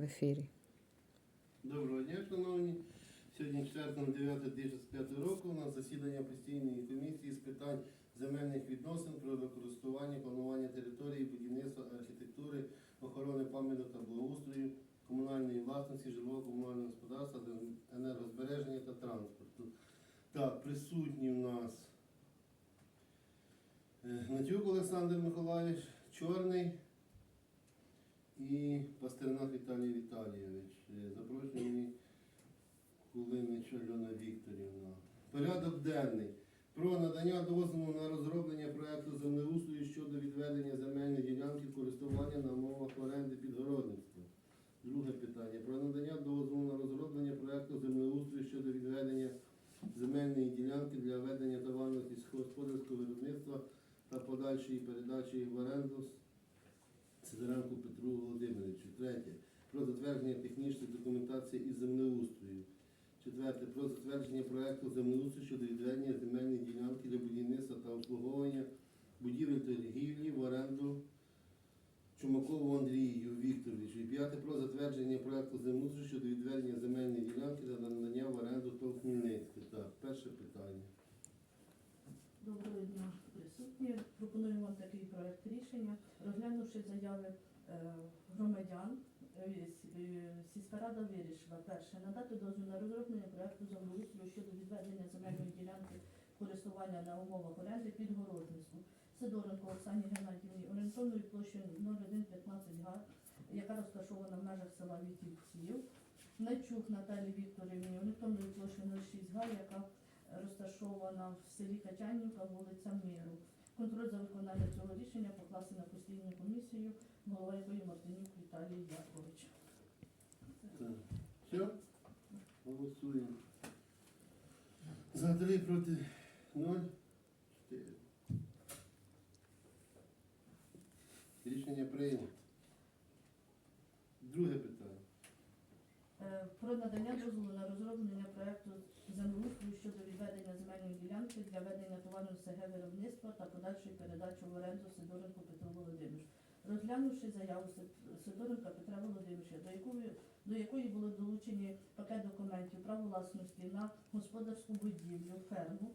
в ефірі. Доброго дня, шановні. Сьогодні 4.09.2025 року у нас засідання постійної комісії з питань земельних відносин, природокористування, планування території, будівництва, архітектури, охорони пам'яток та благоустрою, комунальної власності, житлово-комунального господарства, енергозбереження та транспорту. Так, присутні в нас е, Гнатюк Олександр Миколаївич, Чорний і Пастернак Віталій Віталійович. Е, Запрошені Кулинич Альона Вікторівна. Порядок денний. Про надання дозволу на розроблення проекту землеустрою щодо відведення земельної ділянки користування на умовах оренди підгородництва. Друге питання. Про надання дозволу на розроблення проекту землеустрою щодо відведення земельної ділянки для ведення товарного сільськогосподарського виробництва та подальшої передачі в оренду Сидоренку Петру Володимировичу. Третє. Про затвердження технічної документації із землеустрою. Четверте. Про затвердження проекту землеустрою щодо відведення земельної ділянки для будівництва та обслуговування будівель торгівлі в оренду Чумакову Андрію Вікторовичу. І п'яте. Про затвердження проекту землеустрою щодо відведення земельної ділянки для надання в оренду ТОВ Хмельницький. Так, перше питання. Доброго дня, присутні. Пропоную вам такий проект рішення. Розглянувши заяви е, громадян, е, е, сільська рада вирішила перше надати дозвіл на розроблення проекту землеустрою щодо відведення земельної ділянки користування на умовах оренди під городництвом. Сидоренко Оксані Геннадівні орієнтовною площею 0115 га, яка розташована в межах села Вітівців. Начук Наталії Вікторівні орієнтовною площею 06 га, яка розташована в селі Качанівка, вулиця Миру. Контроль за виконанням цього рішення покласти на постійну комісію, голова якої Мартинюк Віталій Якович. Все? Голосуємо. За три проти ноль. Чотири. Рішення прийнято. Друге питання. Про надання дозволу на розроблення проекту землеустрою щодо відведення земельної ділянки для ведення товарного СГ виробництва та подальшої передачі в оренду Сидоренко Петру Володимировичу. Розглянувши заяву Сидоренка Петра Володимировича, до якої, до якої були долучені пакет документів право власності на господарську будівлю, ферму,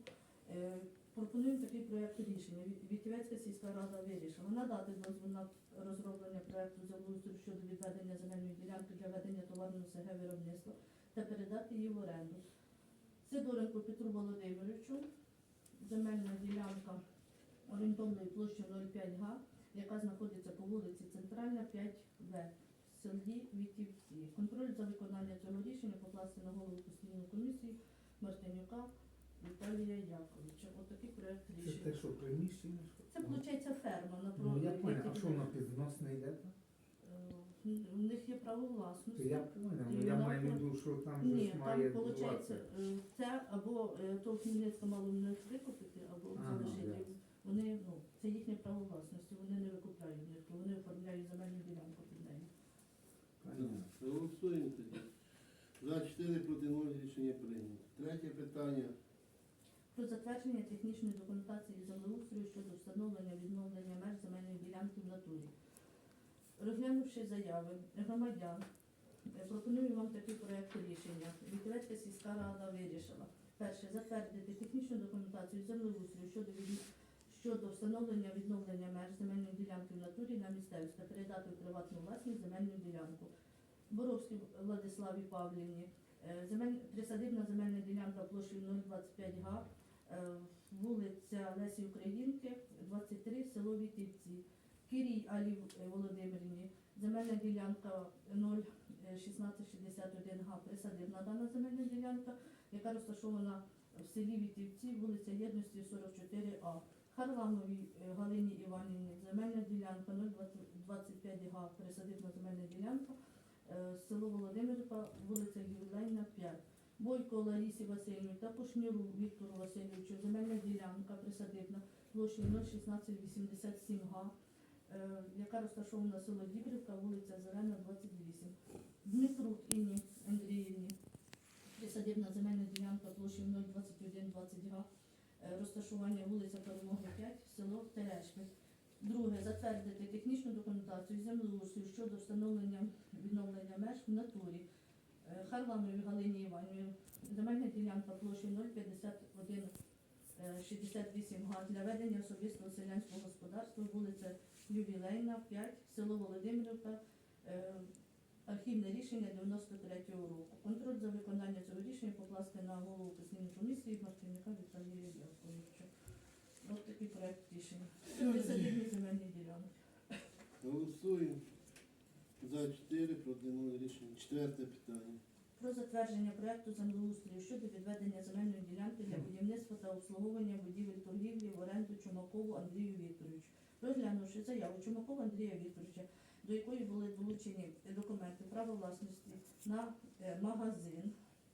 е, пропонуємо такий проект рішення. Ві- Вітівецька сільська рада вирішила надати дозвіл на розроблення проекту землеустрою щодо відведення земельної ділянки для ведення товарного СГ виробництва та передати її в оренду. Сидоренко Петру Володимировичу, земельна ділянка орієнтовною площею 0,5 га, яка знаходиться по вулиці Центральна, 5В, в селі Вітівці. Контроль за виконання цього рішення покласти на голову постійної комісії Мартинюка Віталія Яковича. Отакий проект Це рішення. те, що приміщення? Це виходить ферма на Ну я понял, а що на підзнос не йде? У них є право То власності. я понял, ну я маю в виду, що там же Ні, ж там має виходить відбуватися. це або е, то Хмельницька мало не викупити, або Ага, залишити. ясно. Вони, ну, це їхнє право власності, вони не викупляють в них, вони оформляють земельну ділянку під нею. Понятно. Голосуємо тоді. За 4 проти 0 рішення прийнято. Третє питання. Про затвердження технічної документації землеустрою щодо встановлення відновлення меж земельної ділянки в натурі. Розглянувши заяви громадян, е, пропоную вам такий проект рішення. Вітовецька сільська рада вирішила. Перше, затвердити технічну документацію землеустрою щодо від... щодо встановлення відновлення меж земельної ділянки в натурі на місцевість та передати у приватну власність земельну ділянку. Боровській Владиславі Павлівні, е, земель... присадибна земельна ділянка площею 025 га, вулиця Лесі Українки, 23, село Вітівці. Кирій Алі Володимирівні, земельна ділянка 01661 га, присадибна дана земельна ділянка, яка розташована в селі Вітівці, вулиця Єдності, 44А. Харламовій е, Галині Іванівні, земельна ділянка 025 га, присадибна земельна ділянка, е, село Володимирка, вулиця Ювілейна, 5. Бойко Ларісі Васильівні та Кушніру Віктору Васильовичу, земельна ділянка присадибна площею 01687 га, е, яка розташована село Дібрівка, вулиця Зелена, 28. Дмитрук Інні Андріївні, присадибна земельна ділянка площею 02120 га, е, розташування вулиця Перемоги 5, село Терешми. Друге, затвердити технічну документацію землеустрою щодо встановлення відновлення меж в натурі. Е, Харламовій Галині Іванівні, земельна ділянка площею 051 е, 68 га для ведення особистого селянського господарства, вулиця Ювілейна, 5, село Володимирівка, е, архівне рішення 93-го року. Контроль за виконання цього рішення покласти на голову постійної комісії Мартинюка Віталія Яковлевича. Ось такий проект рішення. Це земельні ділянки. Голосуємо. За 4 проти рішення. Четверте питання. Про затвердження проекту землеустрою щодо відведення земельної ділянки для будівництва та обслуговування будівель торгівлі в оренду Чумакову Андрію Вікторовичу. Розглянувши заяву Чумакова Андрія Вікторовича, до якої були долучені документи права власності на е, магазин,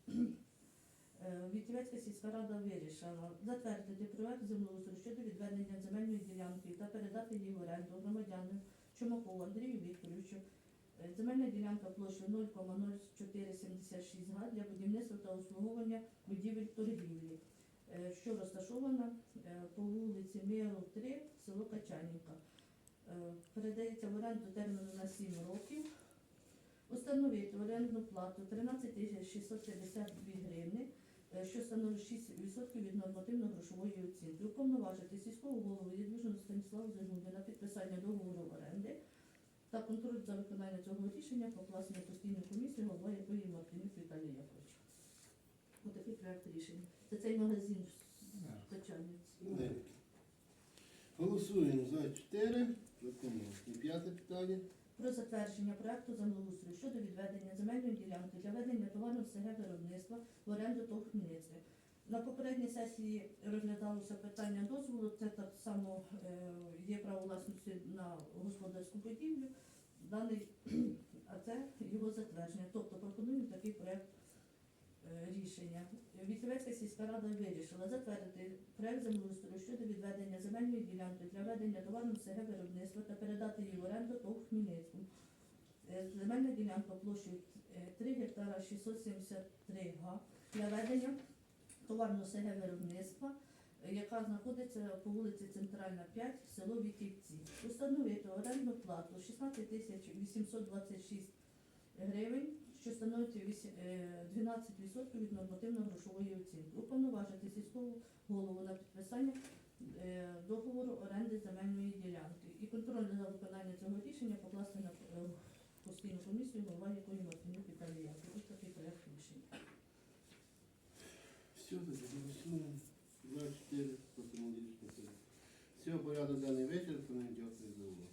е, Вітівецька сільська рада вирішила затвердити проект землеустрою щодо відведення земельної ділянки та передати її в оренду громадянину Чумакову Андрію Вікторовичу Земельна ділянка площею 0,0476 га для будівництва та обслуговування будівель торгівлі, е, що розташована е, по вулиці Миру 3, село Качанівка. Е, Передається в оренду терміну на 7 років. Установити орендну плату 13 тисяч 652 гривни, е, що становить 6% від нормативно-грошової оцінки. Уповноважити сільського голову Єдвижного Станіславу Загуди на підписання договору оренди та контроль за виконання цього рішення покласти на постійну комісію, голова якої Мартинюк Віталій Яковлевич. Отакий проект рішення. Це цей магазин в Голосуємо за 4 проти 0. І п'яте питання. Про затвердження проекту землеустрою щодо відведення земельної ділянки для ведення товарного СГ виробництва в оренду ТОВ Хмельницьке. На попередній сесії розглядалося питання дозволу. Це так само е, є право власності на господарську будівлю. Даний, а це його затвердження. Тобто пропонуємо такий проект е, рішення. Вітровецька сільська рада вирішила затвердити проект землеустрою щодо відведення земельної ділянки для ведення товарного СГ виробництва та передати її в оренду ТОВ Хмельницькому. Е, Земельна ділянка площею е, 3 гектара 673 га для ведення товарного СГ виробництва, е, яка знаходиться по вулиці Центральна 5, село Вітівці. Установити орендну плату 16 тисяч 826 гривень, що становить е, 12% від нормативно-грошової оцінки. Уповноважити сільського голову на підписання е, договору оренди земельної ділянки. І контроль за виконання цього рішення покласти на е, постійну комісію, голова якої Мартинюк Яковлевич. Ось такий проект рішення. Все, тоді голосуємо. За 4 проти 0 рішення. Все, порядок даний вечір. понеділок увагу.